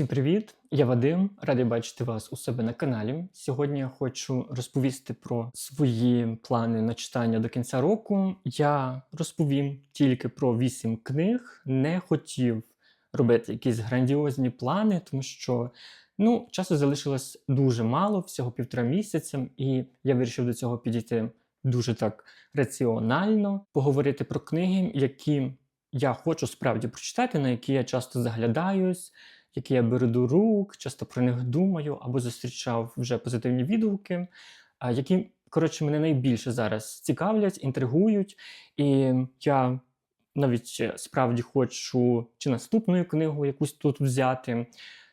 Всім привіт! Я Вадим, радий бачити вас у себе на каналі. Сьогодні я хочу розповісти про свої плани на читання до кінця року. Я розповім тільки про вісім книг, не хотів робити якісь грандіозні плани, тому що ну, часу залишилось дуже мало, всього півтора місяця, і я вирішив до цього підійти дуже так раціонально, поговорити про книги, які я хочу справді прочитати, на які я часто заглядаюсь які я беру до рук, часто про них думаю або зустрічав вже позитивні відгуки, які, коротше, мене найбільше зараз цікавлять, інтригують. І я навіть е, справді хочу чи наступну книгу якусь тут взяти,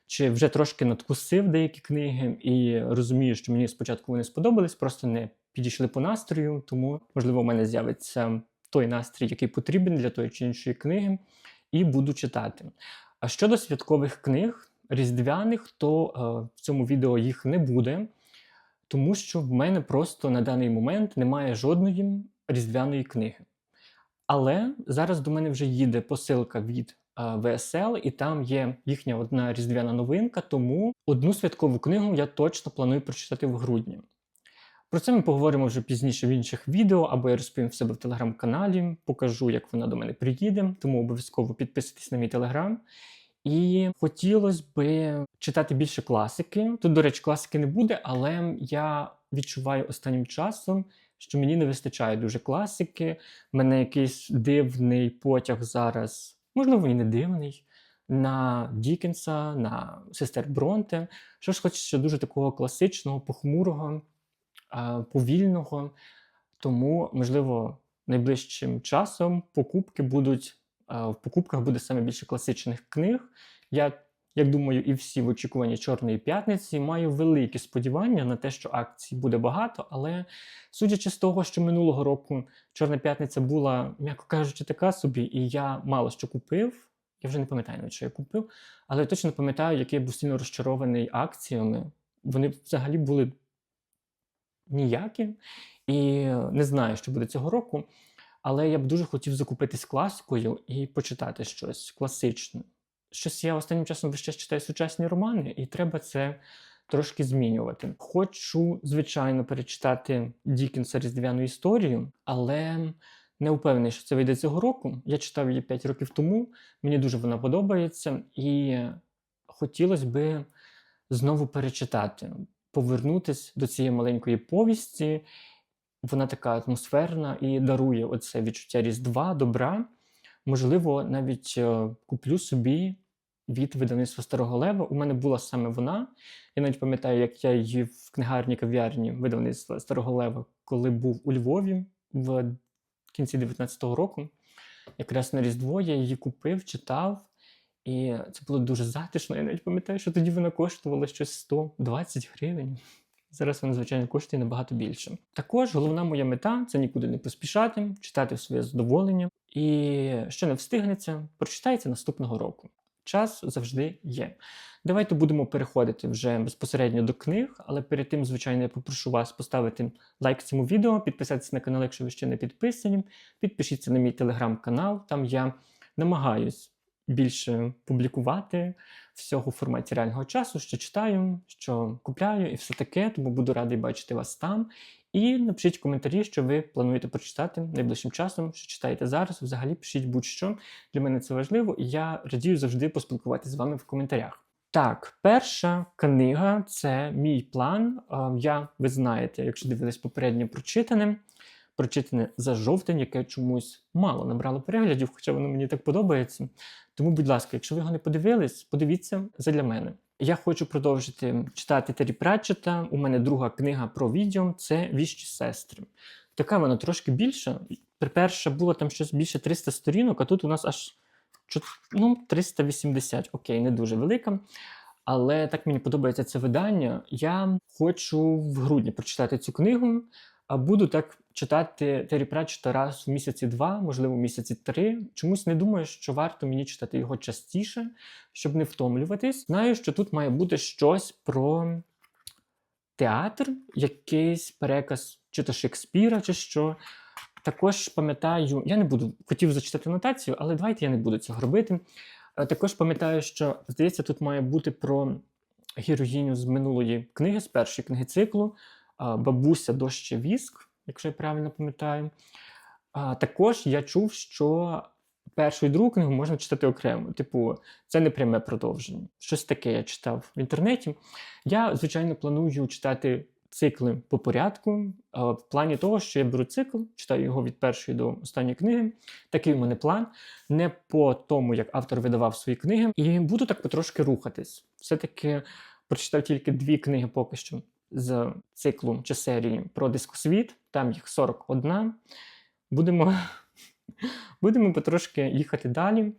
чи вже трошки надкусив деякі книги, і розумію, що мені спочатку вони сподобались, просто не підійшли по настрою, тому, можливо, в мене з'явиться той настрій, який потрібен для тої чи іншої книги, і буду читати. А щодо святкових книг, різдвяних, то е, в цьому відео їх не буде, тому що в мене просто на даний момент немає жодної різдвяної книги. Але зараз до мене вже їде посилка від е, ВСЛ, і там є їхня одна різдвяна новинка, тому одну святкову книгу я точно планую прочитати в грудні. Про це ми поговоримо вже пізніше в інших відео, або я розповім в себе в телеграм-каналі, покажу, як вона до мене приїде, тому обов'язково підписуйтесь на мій телеграм. І хотілося би читати більше класики. Тут, до речі, класики не буде, але я відчуваю останнім часом, що мені не вистачає дуже класики. У мене якийсь дивний потяг зараз, можливо, і не дивний. На Дікенса, на сестер Бронте. Що ж хочеться дуже такого класичного, похмурого, повільного. Тому, можливо, найближчим часом покупки будуть в покупках буде саме більше класичних книг. Я, як думаю, і всі в очікуванні Чорної п'ятниці маю великі сподівання на те, що акцій буде багато, але судячи з того, що минулого року Чорна п'ятниця була, м'яко кажучи, така собі, і я мало що купив. Я вже не пам'ятаю, що я купив, але точно пам'ятаю, який я був сильно розчарований акціями. Вони взагалі були ніякі. І не знаю, що буде цього року. Але я б дуже хотів закупитись класикою і почитати щось класичне. Щось я останнім часом час читаю сучасні романи, і треба це трошки змінювати. Хочу, звичайно, перечитати Дікінса Різдвяну історію, але не впевнений, що це вийде цього року. Я читав її 5 років тому, мені дуже вона подобається, і хотілося би знову перечитати, повернутися до цієї маленької повісті вона така атмосферна і дарує оце відчуття Різдва, добра. Можливо, навіть е, куплю собі від видавництва Старого Лева. У мене була саме вона. Я навіть пам'ятаю, як я її в книгарні кав'ярні видавництва Старого Лева, коли був у Львові в кінці 19-го року. Якраз на Різдво я її купив, читав. І це було дуже затишно. Я навіть пам'ятаю, що тоді вона коштувала щось 120 гривень. Зараз вона, звичайно, коштує набагато більше. Також головна моя мета це нікуди не поспішати, читати своє задоволення. І що не встигнеться, прочитається наступного року. Час завжди є. Давайте будемо переходити вже безпосередньо до книг, але перед тим, звичайно, я попрошу вас поставити лайк цьому відео, підписатися на канал, якщо ви ще не підписані. Підпишіться на мій телеграм-канал, там я намагаюсь більше публікувати всього в форматі реального часу, що читаю, що купляю і все таке, тому буду радий бачити вас там. І напишіть коментарі, що ви плануєте прочитати найближчим часом, що читаєте зараз. Взагалі пишіть будь-що. Для мене це важливо, і я радію завжди поспілкуватися з вами в коментарях. Так, перша книга це мій план. Я, ви знаєте, якщо дивились попередньо прочитане, прочитане за жовтень, яке чомусь мало набрало переглядів, хоча воно мені так подобається. Тому, будь ласка, якщо ви його не подивились, подивіться задля мене. Я хочу продовжити читати Террі Пратчета. У мене друга книга про відео це Віщі сестри. Така вона трошки більша. Перша була там щось більше 300 сторінок, а тут у нас аж ну, 380. Окей, не дуже велика. Але так мені подобається це видання. Я хочу в грудні прочитати цю книгу, а буду так читати Террі Пратчета раз в місяці два, можливо, в місяці три. Чомусь не думаю, що варто мені читати його частіше, щоб не втомлюватись. Знаю, що тут має бути щось про театр, якийсь переказ, чи то Шекспіра, чи що. Також пам'ятаю, я не буду хотів зачитати нотацію, але давайте я не буду цього робити. Е, Також пам'ятаю, що здається, тут має бути про героїню з минулої книги, з першої книги циклу, бабуся дощ віск, якщо я правильно пам'ятаю. А, також я чув, що першу і другу книгу можна читати окремо. Типу, це не пряме продовження. Щось таке я читав в інтернеті. Я, звичайно, планую читати цикли по порядку, в плані того, що я беру цикл, читаю його від першої до останньої книги. Такий у мене план. Не по тому, як автор видавав свої книги, і буду так потрошки рухатись. Все-таки прочитав тільки дві книги поки що з циклу чи серії про дискосвіт. Там їх 41. Будемо, будемо потрошки їхати далі.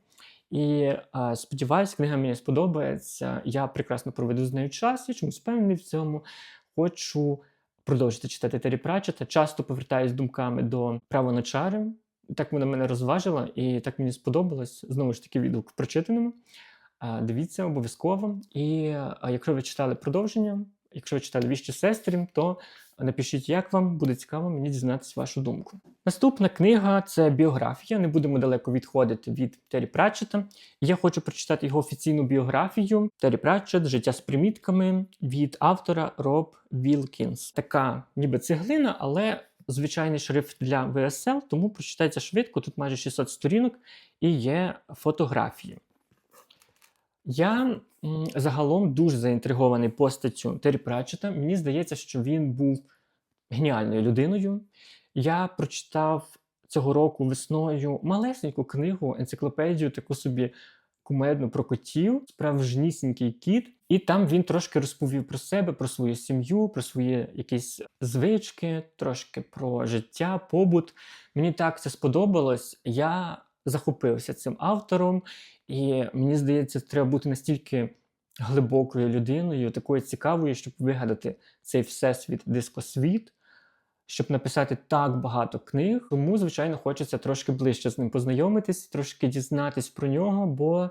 І а, сподіваюсь, книга мені сподобається. Я прекрасно проведу з нею час, я чомусь впевнений в цьому. Хочу продовжити читати Террі Пратчета. Часто повертаюсь думками до право на чари. Так вона мене розважила, і так мені сподобалось. Знову ж таки, відгук в прочитаному. Дивіться обов'язково. І якщо ви читали продовження, якщо ви читали віщі сестрів, то напишіть, як вам буде цікаво мені дізнатися вашу думку. Наступна книга це біографія. Не будемо далеко відходити від Террі Пратчета. Я хочу прочитати його офіційну біографію Террі Пратчет Життя з примітками від автора Роб Вілкінс. Така ніби цеглина, але звичайний шрифт для ВСЛ, тому прочитається швидко. Тут майже 600 сторінок і є фотографії. Я загалом дуже заінтригований постаттю Террі Пратчета. Мені здається, що він був геніальною людиною. Я прочитав цього року весною малесеньку книгу, енциклопедію, таку собі кумедну про котів, справжнісінький кіт. І там він трошки розповів про себе, про свою сім'ю, про свої якісь звички, трошки про життя, побут. Мені так це сподобалось. Я захопився цим автором, і мені здається, треба бути настільки глибокою людиною, такою цікавою, щоб вигадати цей всесвіт дискосвіт, щоб написати так багато книг. Тому, звичайно, хочеться трошки ближче з ним познайомитись, трошки дізнатись про нього, бо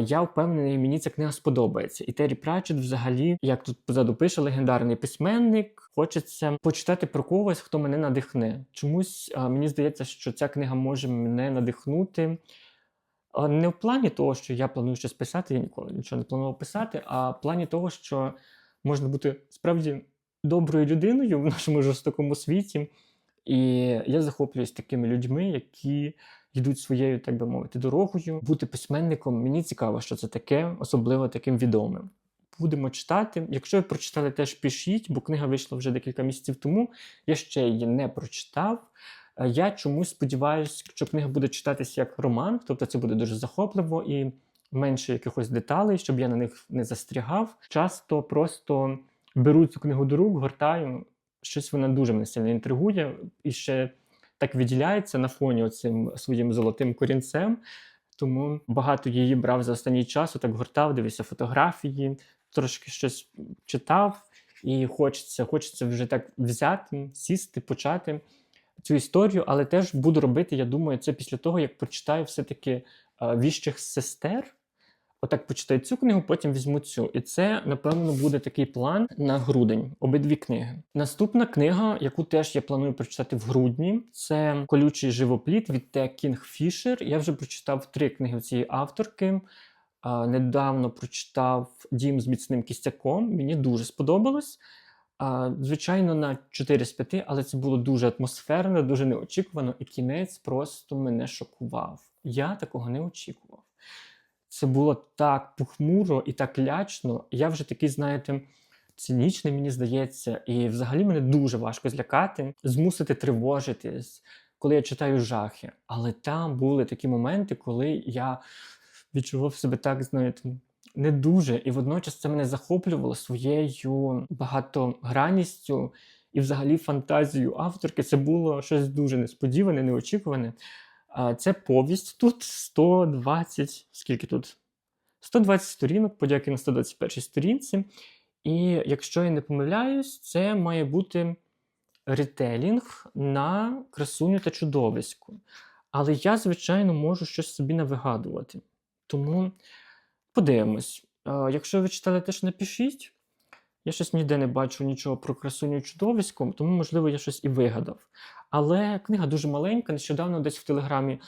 я впевнений, мені ця книга сподобається. І Террі Пратчет, взагалі, як тут позаду пише, легендарний письменник. Хочеться почитати про когось, хто мене надихне. Чомусь мені здається, що ця книга може мене надихнути. Не в плані того, що я планую щось писати, я ніколи нічого не планував писати, а в плані того, що можна бути справді доброю людиною в нашому жорстокому світі. І я захоплююсь такими людьми, які йдуть своєю, так би мовити, дорогою. Бути письменником мені цікаво, що це таке, особливо таким відомим. Будемо читати. Якщо ви прочитали, теж пишіть, бо книга вийшла вже декілька місяців тому. Я ще її не прочитав. Е, Я чомусь сподіваюся, що книга буде читатися як роман, тобто це буде дуже захопливо і менше якихось деталей, щоб я на них не застрягав. Часто просто беру цю книгу до рук, гортаю. Щось вона дуже мене сильно інтригує і ще так виділяється на фоні оцим своїм золотим корінцем. Тому багато її брав за останній час, так гортав, дивився фотографії, трошки щось читав, і хочеться, хочеться вже так взяти, сісти, почати цю історію, але теж буду робити, я думаю, це після того, як прочитаю все-таки е, віщих сестер. Отак почитаю цю книгу, потім візьму цю. І це, напевно, буде такий план на грудень, обидві книги. Наступна книга, яку теж я планую прочитати в грудні, це Колючий живопліт від Т. Кінг Фішер. Я вже прочитав три книги цієї авторки. Недавно прочитав Дім з міцним кістяком. Мені дуже сподобалось. Звичайно, на 4 з 5, але це було дуже атмосферно, дуже неочікувано, і кінець просто мене шокував. Я такого не очікував. Це було так похмуро і так лячно. Я вже такий, знаєте, цинічний, мені здається, і взагалі мене дуже важко злякати, змусити тривожитись, коли я читаю жахи. Але там були такі моменти, коли я відчував себе так, знаєте, не дуже. І водночас це мене захоплювало своєю багатогранністю і взагалі фантазією авторки. Це було щось дуже несподіване, неочікуване. Це повість тут 120, скільки тут? 120 сторінок, подяки на 121 сторінці. І якщо я не помиляюсь, це має бути ретелінг на красуню та чудовиську. Але я, звичайно, можу щось собі навигадувати. Тому подивимось. Якщо ви читали, теж напишіть. Я щось ніде не бачу нічого про красуню чудовисько, тому, можливо, я щось і вигадав. Але книга дуже маленька. Нещодавно десь в Телеграмі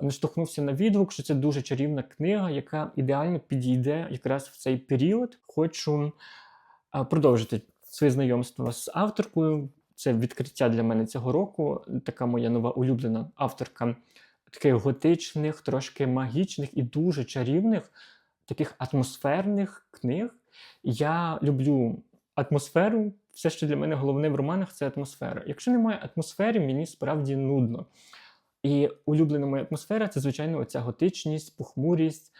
наштовхнувся на відгук, що це дуже чарівна книга, яка ідеально підійде якраз в цей період. Хочу продовжити своє знайомство з авторкою. Це відкриття для мене цього року. Така моя нова улюблена авторка таких готичних, трошки магічних і дуже чарівних, таких атмосферних книг. Я люблю атмосферу. Все, що для мене головне в романах, це атмосфера. Якщо немає атмосфери, мені справді нудно. І улюблена моя атмосфера це, звичайно, оця готичність, похмурість,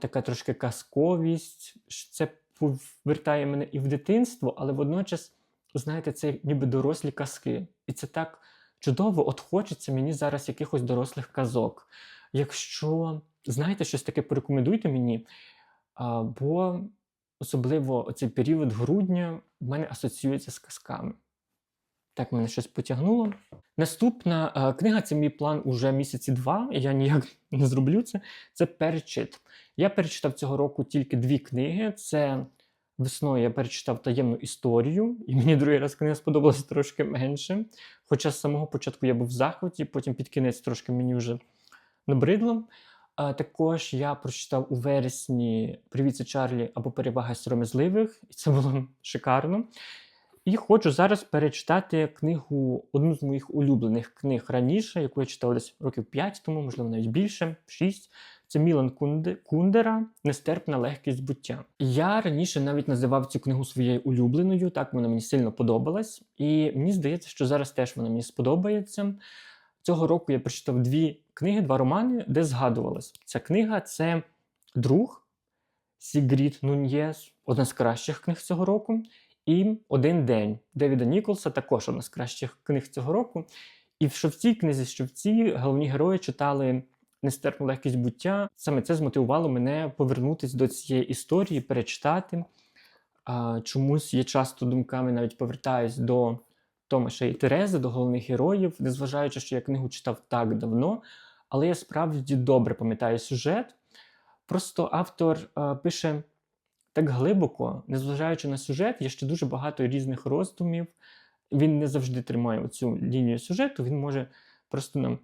така трошки казковість. Це повертає мене і в дитинство, але водночас, знаєте, це ніби дорослі казки. І це так чудово, от хочеться мені зараз якихось дорослих казок. Якщо знаєте щось таке, порекомендуйте мені. А, бо особливо цей період грудня в мене асоціюється з казками. Так мене щось потягнуло. Наступна е, книга це мій план уже місяці два, і я ніяк не зроблю це. Це перечит. Я перечитав цього року тільки дві книги. Це весною я перечитав таємну історію, і мені другий раз книга сподобалася трошки менше. Хоча з самого початку я був в захваті, потім під кінець трошки мені вже набридло. А також я прочитав у вересні Привіт, це Чарлі або Перевага сором'язливих, і це було шикарно. І хочу зараз перечитати книгу, одну з моїх улюблених книг раніше, яку я читав десь років 5 тому, можливо, навіть більше, 6. Це Мілан Кунде- Кундера Нестерпна легкість буття. Я раніше навіть називав цю книгу своєю улюбленою, так вона мені сильно подобалась. І мені здається, що зараз теж вона мені сподобається. Цього року я прочитав дві книги, два романи, де згадувалось. Ця книга це друг Сігріт Нуньєс, одна з кращих книг цього року. І Один день Девіда Ніколса, також одна з кращих книг цього року. І що в цій книзі, що в цій головні герої читали нестерпну легкість буття. Саме це змотивувало мене повернутися до цієї історії, перечитати. Чомусь я часто думками навіть повертаюсь до Томаша і Терези, до головних героїв, незважаючи, що я книгу читав так давно, але я справді добре пам'ятаю сюжет. Просто автор а, пише так глибоко, незважаючи на сюжет, є ще дуже багато різних роздумів. Він не завжди тримає цю лінію сюжету, він може просто нам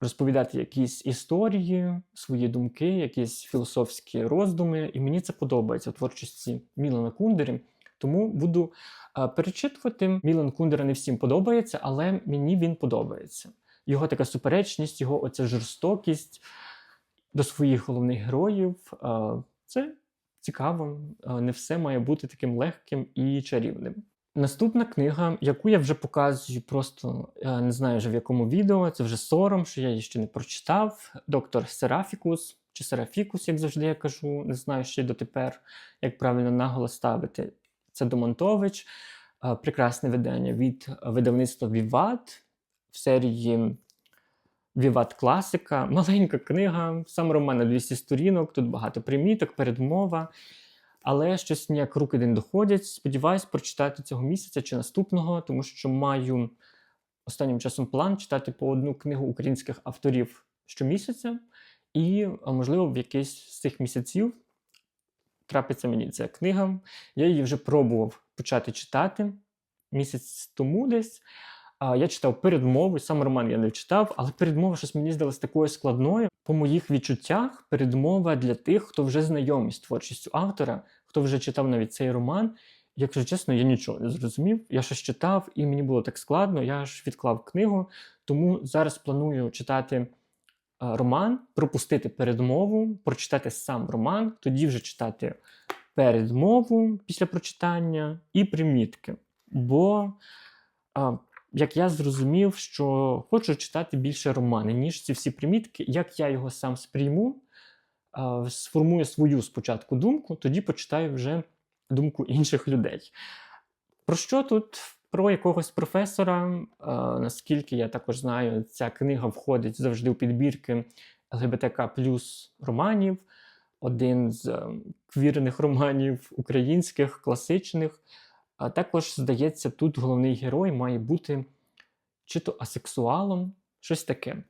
розповідати якісь історії, свої думки, якісь філософські роздуми. І мені це подобається у творчості Мілана Кундери. Тому буду а, перечитувати. Мілан Кундера не всім подобається, але мені він подобається. Його така суперечність, його оця жорстокість до своїх головних героїв. а, Це цікаво. А, Не все має бути таким легким і чарівним. Наступна книга, яку я вже показую, просто е, не знаю вже в якому відео, це вже сором, що я її ще не прочитав. Доктор Серафікус чи Серафікус, як завжди я кажу, не знаю ще дотепер, як правильно наголос ставити. Це Домонтович, е, прекрасне видання від видавництва Віват в серії Віват Класика. Маленька книга, сам роман на 200 сторінок, тут багато приміток, передмова. Але щось ніяк руки не доходять. Сподіваюсь, прочитати цього місяця чи наступного, тому що маю останнім часом план читати по одну книгу українських авторів щомісяця, і, можливо, в якийсь з цих місяців трапиться мені ця книга. Я її вже пробував почати читати місяць тому десь. А, Я читав передмову, сам роман я не читав, але передмова щось мені здалась такою складною. По моїх відчуттях, передмова для тих, хто вже знайомий з творчістю автора, хто вже читав навіть цей роман. Якщо чесно, я нічого не зрозумів. Я щось читав, і мені було так складно, я ж відклав книгу. Тому зараз планую читати роман, пропустити передмову, прочитати сам роман, тоді вже читати передмову після прочитання і примітки. Бо як я зрозумів, що хочу читати більше романи, ніж ці всі примітки. Як я його сам сприйму, сформую свою спочатку думку, тоді почитаю вже думку інших людей. Про що тут? Про якогось професора, а, наскільки я також знаю, ця книга входить завжди у підбірки ЛГБТК плюс романів, один з е, квірних романів українських, класичних. А також, здається, тут головний герой має бути чи то асексуалом, щось таке.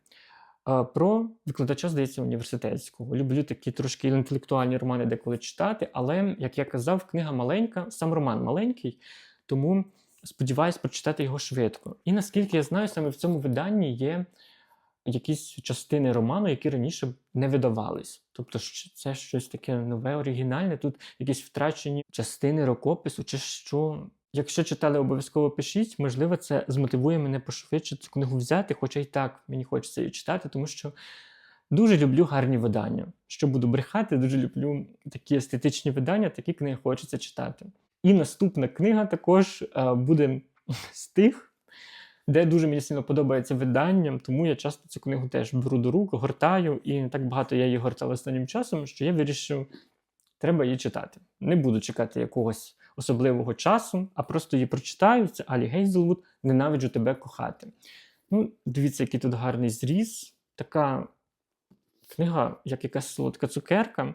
А, Про викладача, здається, університетського. Люблю такі трошки інтелектуальні романи деколи читати, але, як я казав, книга маленька, сам роман маленький, тому сподіваюсь прочитати його швидко. І наскільки я знаю, саме в цьому виданні є якісь частини роману, які раніше не видавались. Тобто, це щось таке нове, оригінальне. Тут якісь втрачені частини рукопису, чи що. Якщо читали, обов'язково пишіть. Можливо, це змотивує мене пошвидше цю книгу взяти, хоча й так мені хочеться її читати, тому що дуже люблю гарні видання. Що буду брехати, дуже люблю такі естетичні видання, такі книги хочеться читати. І наступна книга також е, буде з тих, де дуже мені сильно подобається видання, тому я часто цю книгу теж беру до рук, гортаю, і не так багато я її гортав останнім часом, що я вирішив, треба її читати. Не буду чекати якогось особливого часу, а просто її прочитаю. Це Алі Гейзелвуд Ненавиджу тебе кохати. Ну, дивіться, який тут гарний зріз. Така книга, як якась солодка цукерка.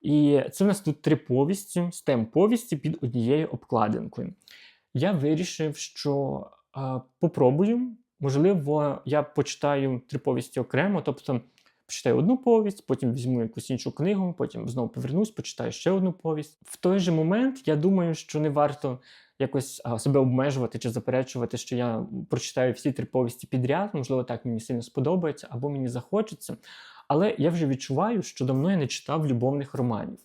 І це в нас тут три повісті, стем повісті під однією обкладинкою. Я вирішив, що а, попробую. Можливо, я почитаю три повісті окремо, тобто почитаю одну повість, потім візьму якусь іншу книгу, потім знову повернусь, почитаю ще одну повість. В той же момент я думаю, що не варто якось а, себе обмежувати чи заперечувати, що я прочитаю всі три повісті підряд. Можливо, так мені сильно сподобається або мені захочеться. Але я вже відчуваю, що давно я не читав любовних романів.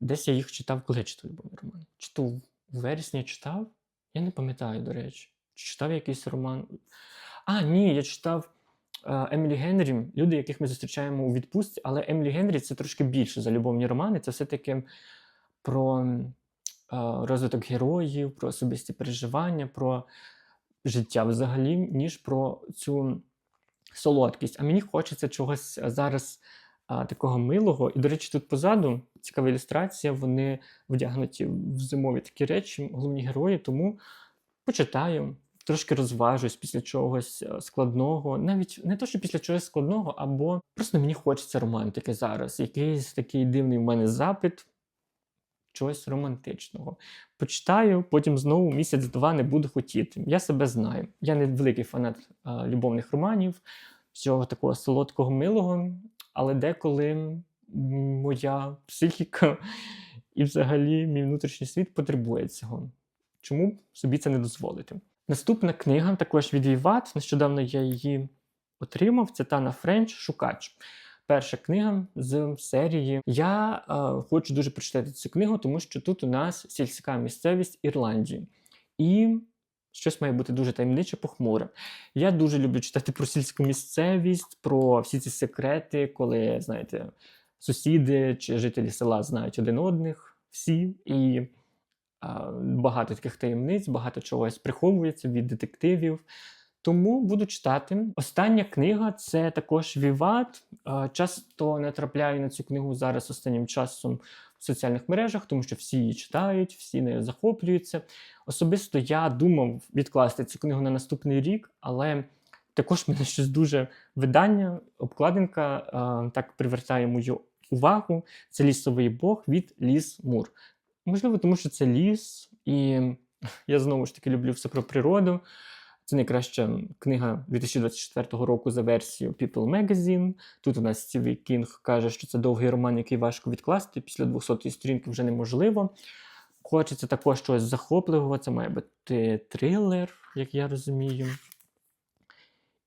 Десь я їх читав, коли я читав любовні романи. Чи то в вересні я читав? Я не пам'ятаю, до речі. Чи читав якийсь роман? А, ні, я читав е, Емілі Генрі, люди, яких ми зустрічаємо у відпустці, але Емілі Генрі це трошки більше за любовні романи. Це все-таки про е, розвиток героїв, про особисті переживання, про життя взагалі, ніж про цю солодкість. А мені хочеться чогось е, зараз а, такого милого. І, до речі, тут позаду цікава ілюстрація. Вони вдягнуті в зимові такі речі, головні герої. Тому почитаю, трошки розважусь після чогось е, складного. Навіть не то, що після чогось складного, або просто мені хочеться романтики зараз. Якийсь такий дивний в мене запит. Чогось романтичного. Почитаю, потім знову місяць-два не буду хотіти. Я себе знаю. Я не великий фанат а, любовних романів, всього такого солодкого милого, але деколи моя психіка і взагалі мій внутрішній світ потребує цього. Чому б собі це не дозволити? Наступна книга також від Віват. Нещодавно я її отримав. Це Тана Френч Шукач. Перша книга з серії. Я е, хочу дуже прочитати цю книгу, тому що тут у нас сільська місцевість Ірландії. І щось має бути дуже таємниче, похмуре. Я дуже люблю читати про сільську місцевість, про всі ці секрети, коли, знаєте, сусіди чи жителі села знають один одних всі. І а, багато таких таємниць, багато чогось приховується від детективів. Тому буду читати. Остання книга це також Віват. Часто натрапляю на цю книгу зараз останнім часом в соціальних мережах, тому що всі її читають, всі нею захоплюються. Особисто я думав відкласти цю книгу на наступний рік, але також мене щось дуже видання, обкладинка а, так привертає мою увагу. Це лісовий бог від Ліс Мур. Можливо, тому що це ліс, і я знову ж таки люблю все про природу. Це найкраща книга 2024 року за версією People Magazine. Тут у нас Стіві Кінг каже, що це довгий роман, який важко відкласти. Після 200-ї сторінки вже неможливо. Хочеться також щось захопливого, це має бути трилер, як я розумію.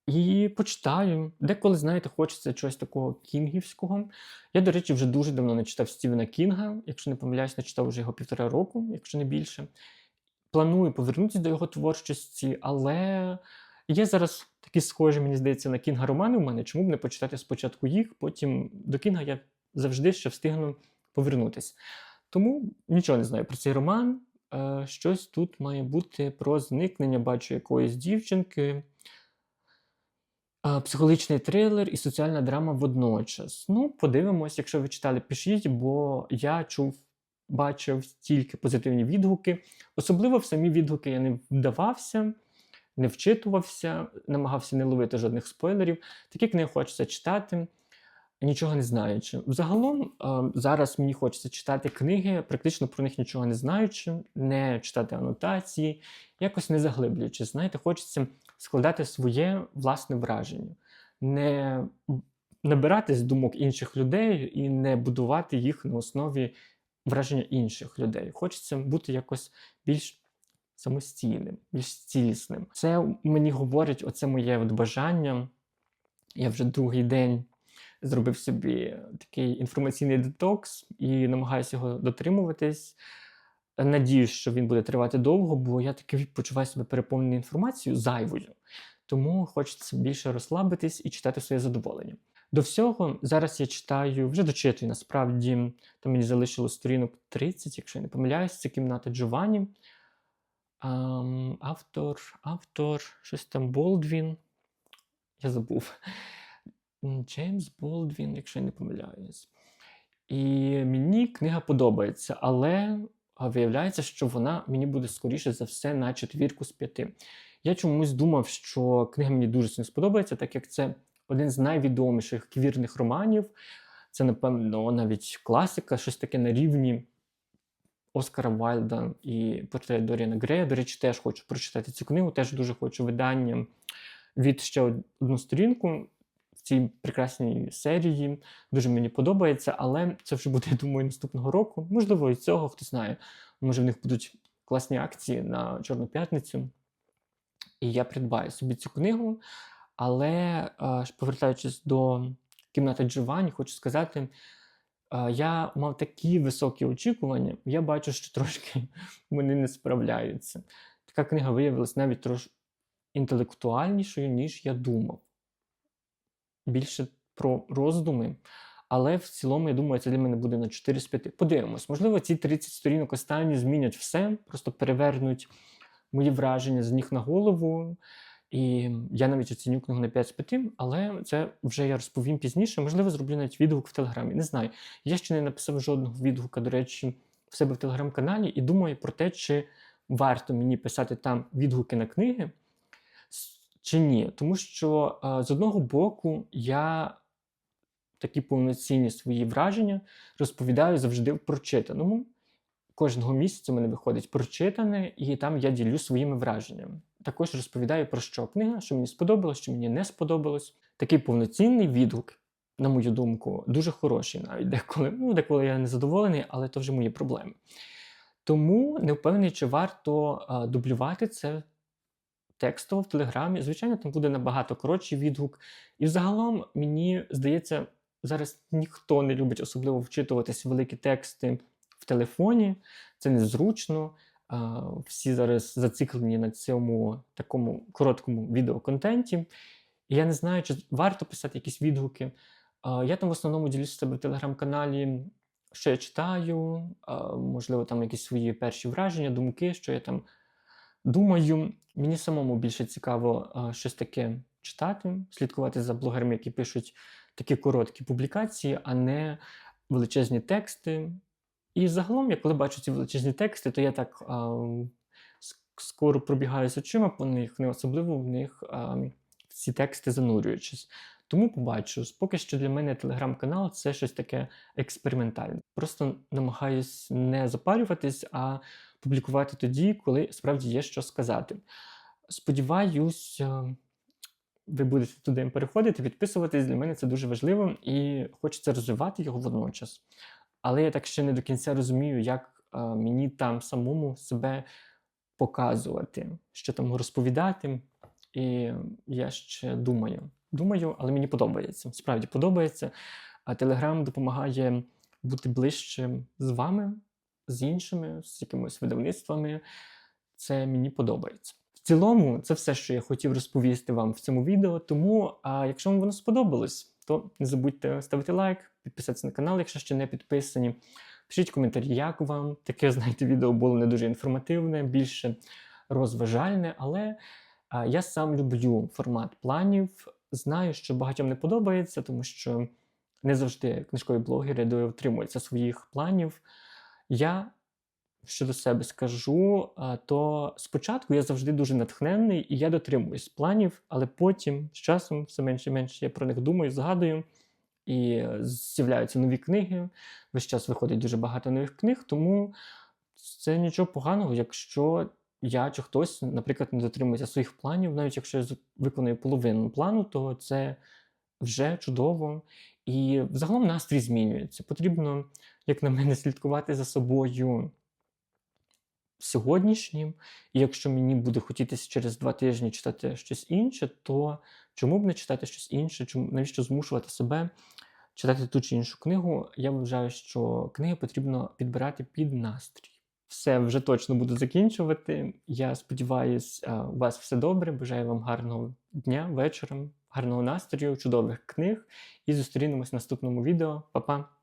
І почитаю. Деколи, знаєте, хочеться чогось такого кінгівського. Я, до речі, вже дуже давно не читав Стівена Кінга. Якщо не помиляюсь, не читав вже його півтора року, якщо не більше. Планую повернутися до його творчості, але є зараз такі схожі, мені здається, на Кінга романи у мене. Чому б не почитати спочатку їх, потім до Кінга я завжди ще встигну повернутися. Тому нічого не знаю про цей роман. Е, Щось тут має бути про зникнення, бачу якоїсь дівчинки. А, Психологічний трилер і соціальна драма водночас. Ну, подивимось, якщо ви читали, пишіть, бо я чув, бачив тільки позитивні відгуки. Особливо в самі відгуки я не вдавався, не вчитувався, намагався не ловити жодних спойлерів. Такі книги хочеться читати, нічого не знаючи. Взагалом, зараз мені хочеться читати книги, практично про них нічого не знаючи, не читати анотації, якось не заглиблюючись. Знаєте, хочеться складати своє власне враження, не набирати з думок інших людей і не будувати їх на основі враження інших людей. Хочеться бути якось більш самостійним, більш цілісним. Це мені говорить оце моє от бажання Я вже другий день зробив собі такий інформаційний детокс і намагаюся його дотримуватись. Надіюсь, що він буде тривати довго, бо я таки почуваю себе переповнений інформацією зайвою. Тому хочеться більше розслабитись і читати своє задоволення. До всього, зараз я читаю, вже дочитую насправді, там мені залишилось сторінок 30, якщо я не помиляюсь, це кімната Джованні. Ам, автор, автор, щось там Болдвін. Я забув. Джеймс Болдвін, якщо я не помиляюсь. І мені книга подобається, але виявляється, що вона мені буде скоріше за все на четвірку з п'яти. Я чомусь думав, що книга мені дуже сподобається, так як це один з найвідоміших квірних романів. Це, напевно, навіть класика, щось таке на рівні Оскара Вайлда і портрет Доріана Грея. До речі, теж хочу прочитати цю книгу, теж дуже хочу видання від ще одну сторінку в цій прекрасній серії. Дуже мені подобається, але це вже буде, я думаю, наступного року. Можливо, і цього, хто знає. Може, в них будуть класні акції на Чорну п'ятницю. І я придбаю собі цю книгу. Але е, повертаючись до кімнати Джованні, хочу сказати, е, я мав такі високі очікування, я бачу, що трошки вони не справляються. Така книга виявилася навіть трошки інтелектуальнішою, ніж я думав. Більше про роздуми. Але в цілому, я думаю, це для мене буде на 4 з 5. Подивимось, можливо, ці 30 сторінок останні змінять все, просто перевернуть мої враження з ніг на голову. І я навіть оціню книгу на 5 з 5, але це вже я розповім пізніше. Можливо, зроблю навіть відгук в Телеграмі. Не знаю. Я ще не написав жодного відгука, до речі, в себе в телеграм-каналі, і думаю про те, чи варто мені писати там відгуки на книги, чи ні. Тому що з одного боку я такі повноцінні свої враження розповідаю завжди в прочитаному. Кожного місяця мене виходить прочитане, і там я ділю своїми враженнями. Також розповідаю про що книга, що мені сподобалось, що мені не сподобалось. Такий повноцінний відгук, на мою думку, дуже хороший навіть деколи. Ну, деколи я не задоволений, але то вже мої проблеми. Тому не впевнений, чи варто а, дублювати це текстово в Телеграмі. Звичайно, там буде набагато коротший відгук. І взагалом, мені здається, зараз ніхто не любить особливо вчитуватись великі тексти в телефоні. Це незручно. Всі зараз зациклені на цьому такому короткому відеоконтенті. І я не знаю, чи варто писати якісь відгуки. Я там в основному ділюся себе в телеграм-каналі, що я читаю, можливо, там якісь свої перші враження, думки, що я там думаю. Мені самому більше цікаво щось таке читати, слідкувати за блогерами, які пишуть такі короткі публікації, а не величезні тексти. І загалом, я коли бачу ці величезні тексти, то я так а, скоро пробігаюся очима по них, не особливо в них а, ці тексти занурюючись. Тому побачу, поки що для мене телеграм-канал це щось таке експериментальне. Просто намагаюсь не запарюватись, а публікувати тоді, коли справді є що сказати. Сподіваюсь, ви будете туди переходити, підписуватись. Для мене це дуже важливо і хочеться розвивати його водночас. Але я так ще не до кінця розумію, як е, мені там самому себе показувати, що там розповідати. І я ще думаю. Думаю, але мені подобається. Справді подобається. А Телеграм допомагає бути ближче з вами, з іншими, з якимись видавництвами. Це мені подобається. В цілому, це все, що я хотів розповісти вам в цьому відео. Тому, а якщо вам воно сподобалось, то не забудьте ставити лайк, підписатися на канал, якщо ще не підписані. Пишіть коментарі, як вам. Таке, знаєте, відео було не дуже інформативне, більше розважальне, але а, я сам люблю формат планів. Знаю, що багатьом не подобається, тому що не завжди книжкові блогери дотримуються своїх планів. Я щодо себе скажу, то спочатку я завжди дуже натхненний і я дотримуюсь планів, але потім з часом все менше і менше я про них думаю, згадую. І з'являються нові книги. Весь час виходить дуже багато нових книг, тому це нічого поганого, якщо я чи хтось, наприклад, не дотримується своїх планів, навіть якщо я виконую половину плану, то це вже чудово. І взагалом настрій змінюється. Потрібно, як на мене, слідкувати за собою сьогоднішнім. І якщо мені буде хотітися через два тижні читати щось інше, то чому б не читати щось інше? Чому навіщо змушувати себе читати ту чи іншу книгу? Я вважаю, що книги потрібно підбирати під настрій. Все вже точно буду закінчувати. Я сподіваюся, у вас все добре. Бажаю вам гарного дня, вечора, гарного настрою, чудових книг. І зустрінемось в наступному відео. Па-па!